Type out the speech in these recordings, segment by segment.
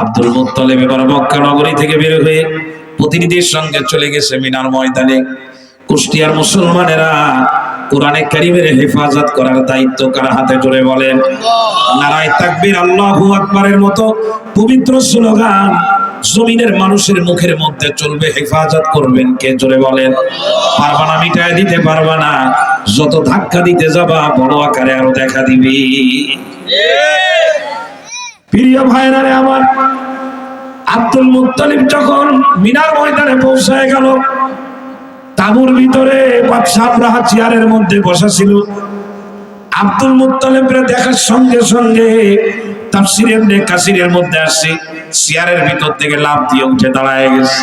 Abdul Muttalib এবার মক্কা নগরী থেকে বের হয়ে প্রতিনিধির সঙ্গে চলে গেছে মিনার ময়দানে। কুষ্টিয়ার মুসলমানেরা কোরআনে কারিমের হেফাজত করার দায়িত্ব কার হাতে জুড়ে বলেন? নারায় তাকবীর আল্লাহু আকবারের মতো পবিত্র স্লোগান জমিনের মানুষের মুখের মধ্যে চলবে, হেফাজত করবেন কে জোরে বলেন? পারবা না মিটায় দিতে পারবা না, যত ধাক্কা দিতে যাবা বড় আকারে আরও দেখা দিবি। প্রিয় ভাইরা রে আমার, আব্দুল মুত্তালিব যখন মিনার ময়দানে পৌঁছায় গেল, তাবুর ভিতরে বাদশাহ আব্রাহা চেয়ারের মধ্যে বসা ছিল আব্দুল মুত্তালিবরে দেখার সঙ্গে সঙ্গে তাফসিরের নে কাসিরের মধ্যে আসছে চেয়ারের ভিতর থেকে লাভ দিয়ে উঠে দাঁড়ায় গেছে।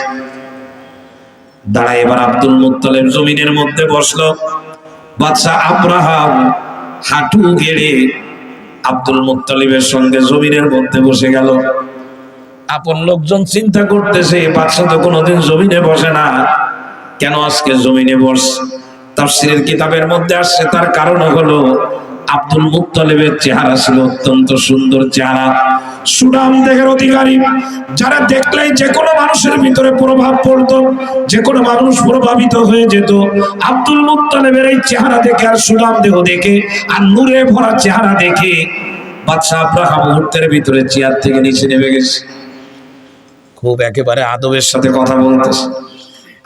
দাঁড়ায় এবার আব্দুল মুত্তালিব জমিনের মধ্যে বসল। বাদশাহ আব্রাহাম হাঁটু গেড়ে আব্দুল মুক্তালিবের সঙ্গে জমিনের মধ্যে বসে গেল। আপন লোকজন চিন্তা করতেছে, বাদশাহ তো কোনোদিন জমিনে বসে না। কেন আজকে জমিনে বস? তাফসিরের কিতাবের মধ্যে আসছে, তার কারণ হলো, আব্দুল মুক্তালিবের চেহারা ছিল অত্যন্ত সুন্দর চেহারা। সুনাম দেহের অধিকারী। যারা দেখলেই যে কোনো মানুষের ভিতরে প্রভাব পড়তো, যে কোনো মানুষ প্রভাবিত হয়ে যেত। আব্দুল মুত্তালিবের এই চেহারা দেখে আর সুনাম দেহ দেখে, আর নূরে ভরা চেহারা দেখে বাদশাহ আব্রাহাম মুহূর্তের ভিতরে চেয়ার থেকে নিচে নেমে গেছে। খুব একেবারে আদবের সাথে কথা বলতেছে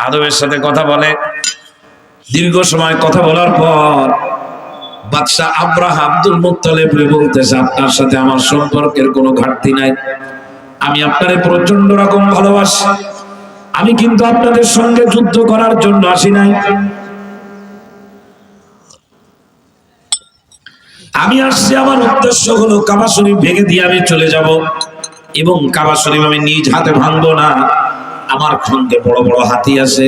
আদবের সাথে কথা বলে। দীর্ঘ সময় কথা বলার পর বাদশাহ আব্রাহ আব্দুল মুত্তালেব বলতেছে, আপনার সাথে আমার সম্পর্কের কোনো ঘাটতি নাই। আমি আপনারে প্রচণ্ড রকম ভালোবাসি। আমি কিন্তু আপনাদের সঙ্গে যুদ্ধ করার জন্য আসি নাই। আমি আসছি, আমার উদ্দেশ্য হলো কাবা শরীফ ভেঙে দিয়ে আমি চলে যাব এবং কাবা শরীফ আমি নিজ হাতে ভাঙবো না। আমার সঙ্গে বড় বড় হাতি আছে।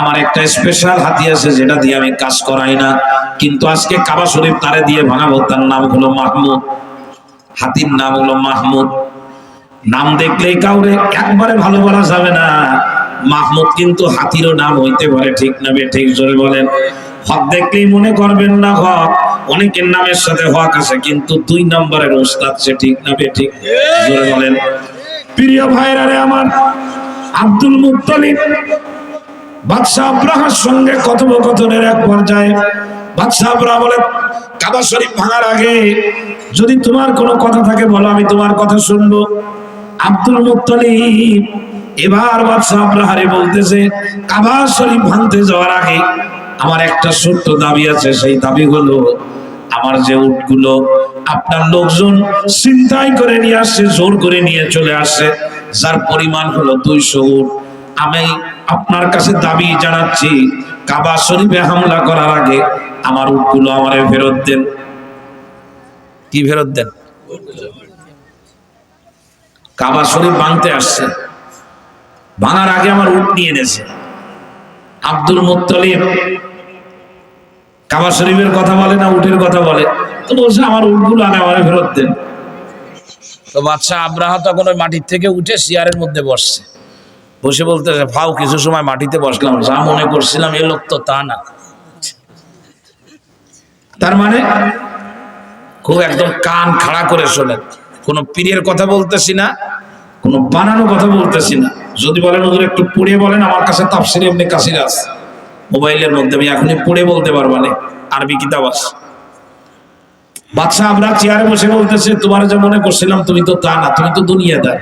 আমার একটা স্পেশাল হাতি আছে যেটা দিয়ে আমি কাজ করাই না। কিন্তু আজকে কাবা শরীফ তারে দিয়ে ভাঙাবো তার নাম হলো মাহমুদ। হাতির নাম হলো মাহমুদ। নাম দেখলেই কাউরে একবারে ভালো বলা যাবে না। মাহমুদ কিন্তু হাতিরও নাম হইতে পারে, ঠিক না বে, ঠিক জোরে বলেন। হক দেখলেই মনে করবেন না হক। অনেকের নামের সাথে হক আছে, কিন্তু দুই নম্বরের ওস্তাদ সে ঠিক না বে, ঠিক জোরে বলেন। প্রিয় ভাইরা রে আমার, আব্দুল মুত্তালিব বাদশাহ আব্রাহার সঙ্গে কথোপকথনের এক পর্যায়ে বাদশাহ আব্রাহ বলে, কাবা শরীফ ভাঙার আগে যদি তোমার কোনো কথা থাকে, বলো, আমি তোমার কথা শুনব। আব্দুল মুত্তালিব এবার বাদশাহ আব্রাহারে বলতেছে, কাবা শরীফ ভাঙতে যাওয়ার আগে আমার একটা ছোট্ট দাবি আছে, সেই দাবি হলো, আমার যে উটগুলো আপনার লোকজন চিন্তাই করে নিয়ে আসছে, জোর করে নিয়ে চলে আসছে, যার পরিমাণ হলো দুইশো উট। আমি আপনার কাছে দাবি জানাচ্ছি, কাবা শরীফে হামলা করার আগে আমার উটগুলো আমারে ফেরত দেন। কি ফেরত দেন? কাবা শরীফ ভাঙতে আসছে। ভাঙার আগে আমার উট নিয়ে এনেছে। আব্দুল মুত্তলিব কাবা শরীফের কথা বলে না উটের কথা বলে? তো বলছে আমার উটগুলো আগে আমারে ফেরত দেন। তো বাদশাহ আব্রাহা তখন ওই মাটির থেকে উঠে শিয়ারের মধ্যে বসছে। বসে বলতেছে ফাও কিছু সময় মাটিতে বসলাম। যা মনে করছিলাম এ লোক তো তা না। তার মানে খুব একদম কান খাড়া করে শোনেন। কোনো পীরের কথা বলতেছি না, কোনো বানানো কথা বলতেছি না। যদি বলেন ওদের একটু পড়ে বলেন, আমার কাছে তাফসির এমনি কাসির আছে। মোবাইলের মধ্যে আমি এখনই পড়ে বলতে পারব না, আরবি কিতাব আছে। বাদশাহ, আমরা চেয়ারে বসে বলতেছে, তোমার যা মনে করছিলাম, তুমি তো তা না, তুমি তো দুনিয়াদার।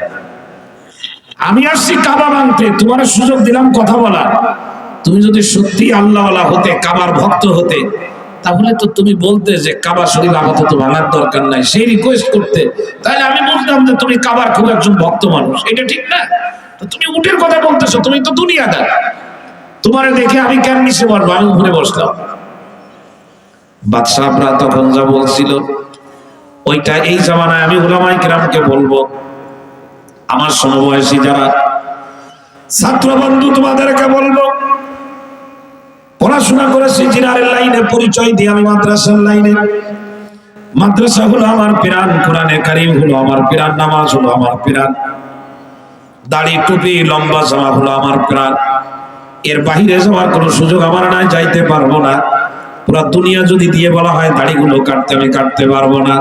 আমি আসছি কাবা ভাঙতে তোমার সুযোগ দিলাম কথা বলার। তুমি যদি সত্যি আল্লাহওয়ালা হতে, কাবার ভক্ত হতে তাহলে তো তুমি বলতে যে কাবা শরীফ আপাতত ভাঙার দরকার নাই, সেই রিকোয়েস্ট করতে। তাহলে আমি বলতাম যে তুমি কাবার খুব একজন ভক্ত মানুষ, এটা ঠিক না? তো তুমি উঠের কথা বলতেছো, তুমি তো দুনিয়াদার। তোমারে দেখে আমি কেন নিচে পারব আমি উপরে বসলাম। বাদশাহরা তখন যা বলছিল, ওইটা এই জামানায় আমি ওলামাই কিরামকে বলব। আমার সমবয়সী যারা ছাত্র বন্ধু তোমাদেরকে বলব পড়াশোনা করেছি, জিনারের লাইনে পরিচয় দিয়ে আমি মাদ্রাসার লাইনে। মাদ্রাসা হলো আমার পিরান কোরআনে কারিম হলো আমার পিরান নামাজ হলো আমার পিরান দাড়ি টুপি, লম্বা জামা হলো আমার প্রাণ। এর বাহিরে যাওয়ার কোনো সুযোগ আমার নাই, যাইতে পারব না। পুরা দুনিয়া যদি দিয়ে বলা হয়, দাড়িগুলো কাটতে আমি কাটতে পারব না।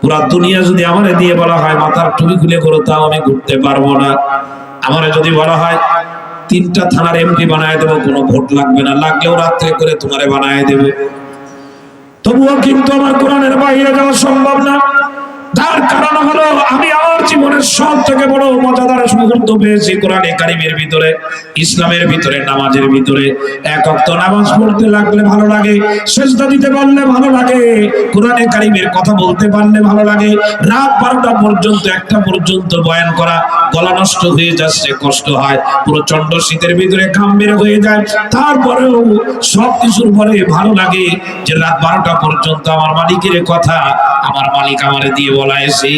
পুরা দুনিয়া যদি আমার দিয়ে বলা হয়, মাথার টুপি খুলে করো, তাও আমি ঘুরতে পারব না। আমারে যদি বলা হয় তিনটা থানার এমপি বানায় দেবো, কোনো ভোট লাগবে না। লাগলেও রাত্রে করে তোমারে বানায় দেবে। তবুও কিন্তু আমার কোরআনের বাইরে যাওয়া সম্ভব না। তার কারণ হলো, আমি আমার জীবনের সব থেকে বড় মজাদার মুহূর্ত পেয়েছি কোরআনে কারিমের ভিতরে, ইসলামের ভিতরে, নামাজের ভিতরে। এক অক্ত নামাজ পড়তে লাগলে ভালো লাগে, সেজদা দিতে পারলে ভালো লাগে, কোরআনে কারিমের কথা বলতে পারলে ভালো লাগে। রাত বারোটা পর্যন্ত, একটা পর্যন্ত বয়ান করা, গলা নষ্ট হয়ে যাচ্ছে, কষ্ট হয় পুরো চন্ড শীতের ভিতরে ঘাম বের হয়ে যায়। তারপরেও সব কিছুর পরে ভালো লাগে যে রাত বারোটা পর্যন্ত আমার মালিকের কথা, আমার মালিক আমারে দিয়ে বলাইছে।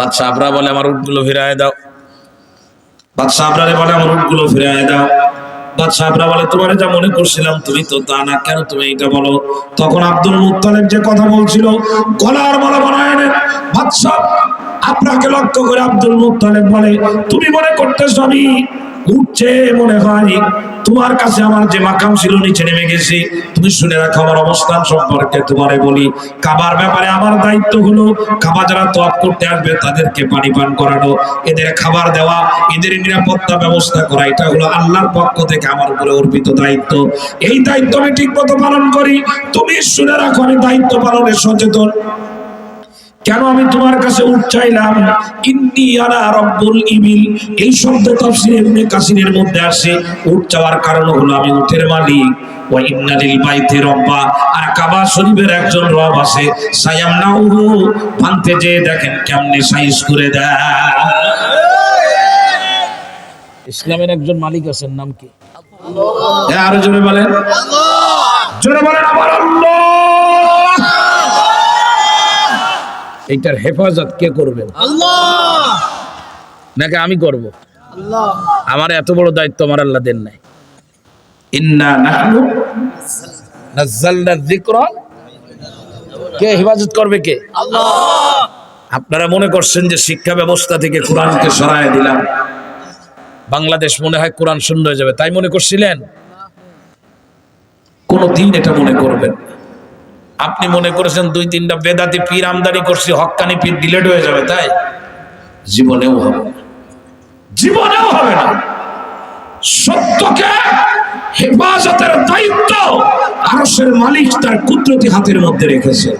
বাদশাহ আবরা বলে আমার উটগুলো ফিরায় দাও। বাদশাহ আবরারে বলে আমার উটগুলো ফিরায় দাও। বলে যা মনে করছিলাম, তুমি তো না, কেন তুমি এটা বলো? তখন আব্দুল যে কথা বাদশাহ আপনাকে লক্ষ্য করে আব্দুল মুত্তালিব বলে, তুমি মনে করতেছ আমি উঠছে মনে হয়। তোমার কাছে আমার যে মাকাম ছিল, নিচে নেমে গেছি। তুমি শুনে রাখো, আমার অবস্থান সম্পর্কে তোমারে বলি। খাবার ব্যাপারে আমার দায়িত্ব হলো খাবার যারা তপ করতে আসবে, তাদেরকে পানি পান করানো। এদের খাবার দেওয়া, এদের নিরাপত্তা ব্যবস্থা করা, এটা হলো আল্লাহর পক্ষ থেকে আমার উপরে অর্পিত দায়িত্ব। এই দায়িত্ব আমি ঠিক মতো পালন করি। তুমি শুনে রাখো, আমি দায়িত্ব পালনে সচেতন। কেন আমি তোমার কাছে উঠ চাইলাম? ইন্নি আনা রব্বুল ইবিল। এই শব্দ তাফসীর ইবনে কাসিরের মধ্যে আসে। উঠ চাওয়ার কারণ হলো আমি উঠের মালিক। ওয়া ইন্না লিল বাইতি আর কাবা শরীফের একজন রব আছে যে দেখেন কেমনে সাইজ করে ইসলামের একজন মালিক আছেন নাম কি? হ্যাঁ, আরও জোরে বলেন। জোরে বলেন আমার আল্লাহ! এইটার হেফাজত কে করবেন নাকি আমি করব? আমার এত বড় দায়িত্ব আমার আল্লাহ দেন নাই। ইন্না নাহনু নাজ্জালনা যিকরা। কে হেফাজত করবে কে? আপনারা মনে করছেন যে শিক্ষা ব্যবস্থা থেকে কোরআনকে সরায় দিলাম। বাংলাদেশ মনে হয় কোরআন শূন্য হয়ে যাবে তাই মনে করছিলেন? কোনো দিন এটা মনে করবেন। না। আপনি মনে করেছেন দুই, তিনটা বেদাতি পীর আমদানি করছি, হকানি পীর ডিলেট হয়ে যাবে, তাই? জীবনেও হবে না। জীবনেও হবে না। সত্যকে হেফাজতের দায়িত্ব আরসের মালিক তার কুদরতি হাতের মধ্যে রেখেছে।